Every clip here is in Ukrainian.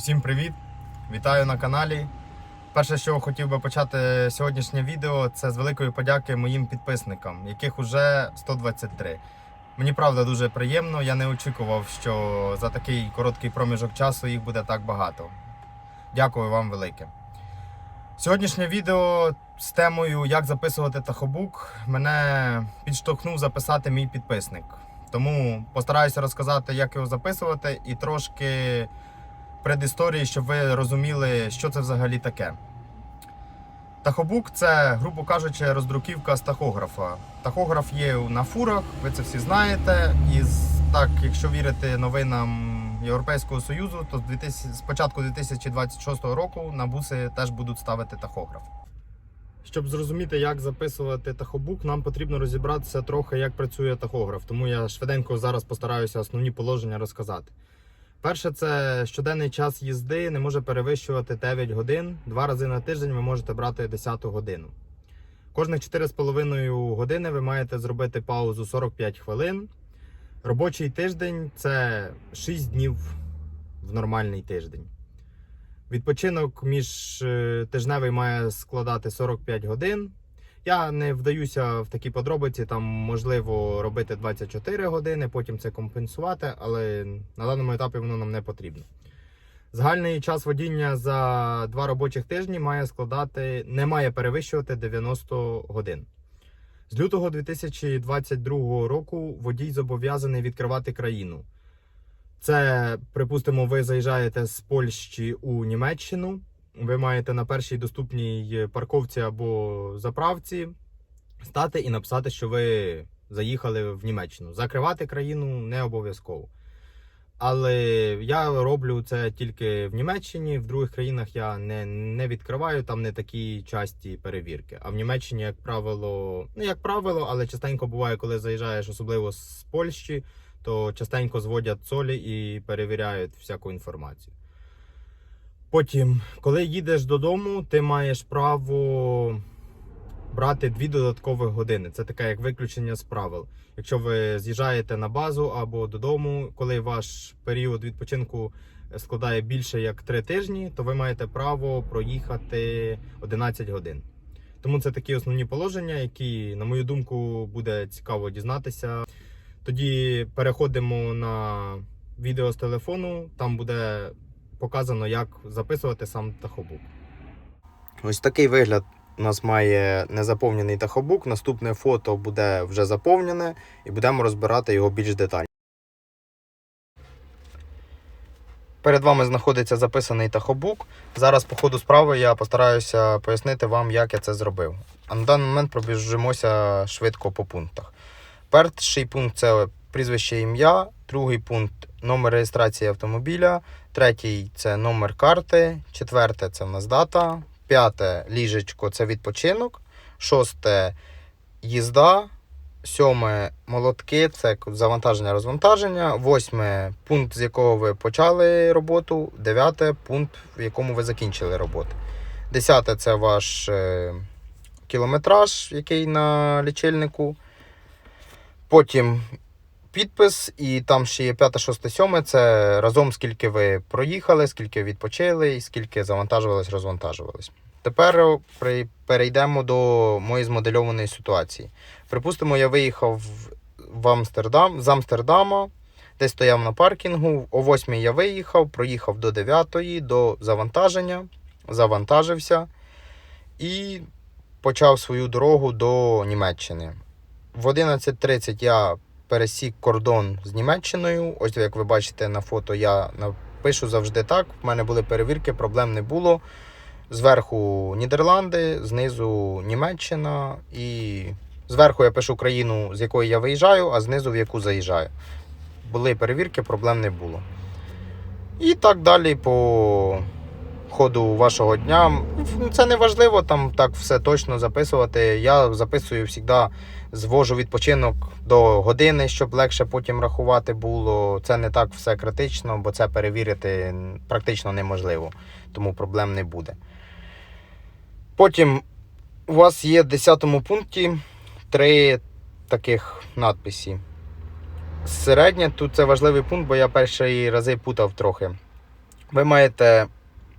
Всім привіт! Вітаю на каналі. Перше, чого хотів би почати сьогоднішнє відео, це з великої подяки моїм підписникам, яких уже 123. Мені правда дуже приємно. Я не очікував, що за такий короткий проміжок часу їх буде так багато. Дякую вам велике. Сьогоднішнє відео з темою Як записувати тахобук мене підштовхнув записати мій підписник. Тому постараюся розказати, як його записувати, і трошки предісторії, щоб ви розуміли, що це взагалі таке. Тахобук це, грубо кажучи, роздруківка з тахографа. Тахограф є на фурах, ви це всі знаєте. І так, якщо вірити новинам Європейського Союзу, то з 2000 з початку 2026 року на буси теж будуть ставити тахограф. Щоб зрозуміти, як записувати тахобук, нам потрібно розібратися трохи, як працює тахограф. Тому я швиденько зараз постараюся основні положення розказати. Перше, це щоденний час їзди не може перевищувати 9 годин. Два рази на тиждень ви можете брати 10 годину. Кожних 4,5 години ви маєте зробити паузу 45 хвилин. Робочий тиждень це 6 днів в нормальний тиждень. Відпочинок між е, тижневий має складати 45 годин. Я не вдаюся в такі подробиці, там можливо робити 24 години, потім це компенсувати, але на даному етапі воно нам не потрібно. Загальний час водіння за два робочих тижні має складати, не має перевищувати 90 годин. З лютого 2022 року водій зобов'язаний відкривати країну. Це, припустимо, ви заїжджаєте з Польщі у Німеччину. Ви маєте на першій доступній парковці або заправці стати і написати, що ви заїхали в Німеччину. Закривати країну не обов'язково. Але я роблю це тільки в Німеччині, в других країнах я не, не відкриваю, там не такі часті перевірки. А в Німеччині, як правило, ну як правило, але частенько буває, коли заїжджаєш, особливо з Польщі, то частенько зводять солі і перевіряють всяку інформацію. Потім, коли їдеш додому, ти маєш право брати дві додаткових години. Це таке як виключення з правил. Якщо ви з'їжджаєте на базу або додому, коли ваш період відпочинку складає більше як 3 тижні, то ви маєте право проїхати 11 годин. Тому це такі основні положення, які, на мою думку, буде цікаво дізнатися. Тоді переходимо на відео з телефону, там буде показано, як записувати сам тахобук. Ось такий вигляд у нас має незаповнений тахобук. Наступне фото буде вже заповнене і будемо розбирати його більш детально. Перед вами знаходиться записаний тахобук. Зараз, по ходу справи, я постараюся пояснити вам, як я це зробив. А на даний момент пробіжимося швидко по пунктах. Перший пункт це прізвище ім'я, другий пункт номер реєстрації автомобіля, третій це номер карти, четверте це в нас дата, п'яте ліжечко це відпочинок, шосте їзда, сьоме молотки це завантаження розвантаження, восьме пункт, з якого ви почали роботу, дев'яте пункт, в якому ви закінчили роботу. Десяте це ваш е, кілометраж, який на лічильнику. Потім підпис, і там ще є 5, 6, 7. Це разом скільки ви проїхали, скільки відпочили і скільки завантажувались, розвантажувались. Тепер перейдемо до моєї змодельованої ситуації. Припустимо, я виїхав в Амстердам, з Амстердама, десь стояв на паркінгу. О 8 я виїхав, проїхав до 9 до завантаження, завантажився і почав свою дорогу до Німеччини. В 11.30 я пересік кордон з Німеччиною. Ось як ви бачите на фото, я напишу завжди так. В мене були перевірки, проблем не було. Зверху Нідерланди, знизу Німеччина і зверху я пишу країну, з якої я виїжджаю, а знизу в яку заїжджаю. Були перевірки, проблем не було. І так далі по ходу вашого дня. Це не важливо там так все точно записувати. Я записую завжди, звожу відпочинок до години, щоб легше потім рахувати було. Це не так все критично, бо це перевірити практично неможливо, тому проблем не буде. Потім у вас є в 10 пункті три таких надписі. Середнє тут це важливий пункт, бо я перші рази путав трохи. ви маєте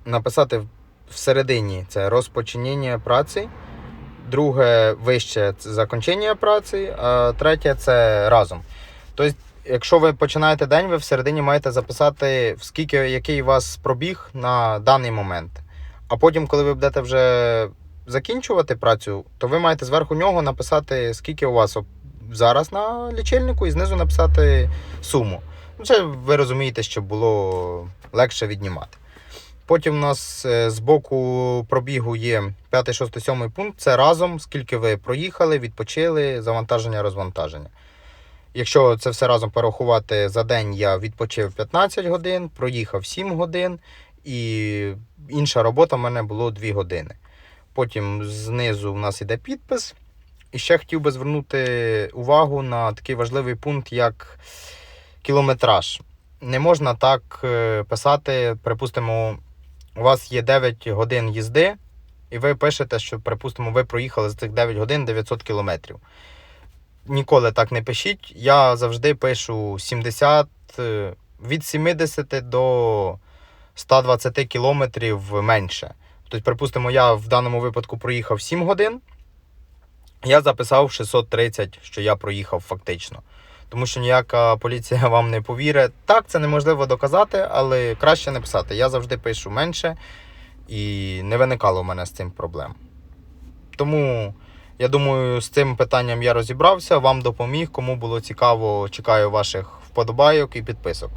написати всередині це розпочинення праці, друге вище це закінчення праці, а третє це разом. Тобто, якщо ви починаєте день, ви всередині маєте записати, скільки, який у вас пробіг на даний момент. А потім, коли ви будете вже закінчувати працю, то ви маєте зверху нього написати, скільки у вас зараз на лічильнику, і знизу написати суму. Ну, Це ви розумієте, щоб було легше віднімати. Потім у нас е, з боку пробігу є 5, 6, 7 пункт. Це разом, скільки ви проїхали, відпочили, завантаження, розвантаження. Якщо це все разом порахувати за день, я відпочив 15 годин, проїхав 7 годин, і інша робота в мене було 2 години. Потім знизу в нас іде підпис. І ще хотів би звернути увагу на такий важливий пункт, як кілометраж. Не можна так е, писати, припустимо, у вас є 9 годин їзди, і ви пишете, що, припустимо, ви проїхали за цих 9 годин 900 кілометрів. Ніколи так не пишіть. Я завжди пишу 70, е, від 70 до 120 кілометрів менше. Тобто, припустимо, я в даному випадку проїхав 7 годин, я записав 630, що я проїхав фактично. Тому що ніяка поліція вам не повірить. Так, це неможливо доказати, але краще не писати. Я завжди пишу менше і не виникало в мене з цим проблем. Тому я думаю, з цим питанням я розібрався, вам допоміг. Кому було цікаво, чекаю ваших вподобайок і підписок.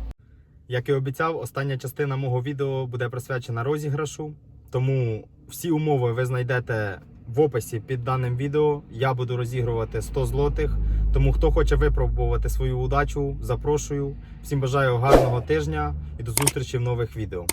Як і обіцяв, остання частина мого відео буде присвячена розіграшу. Тому всі умови ви знайдете в описі під даним відео. Я буду розігрувати 100 злотих. Тому хто хоче випробувати свою удачу, запрошую. Всім бажаю гарного тижня і до зустрічі в нових відео.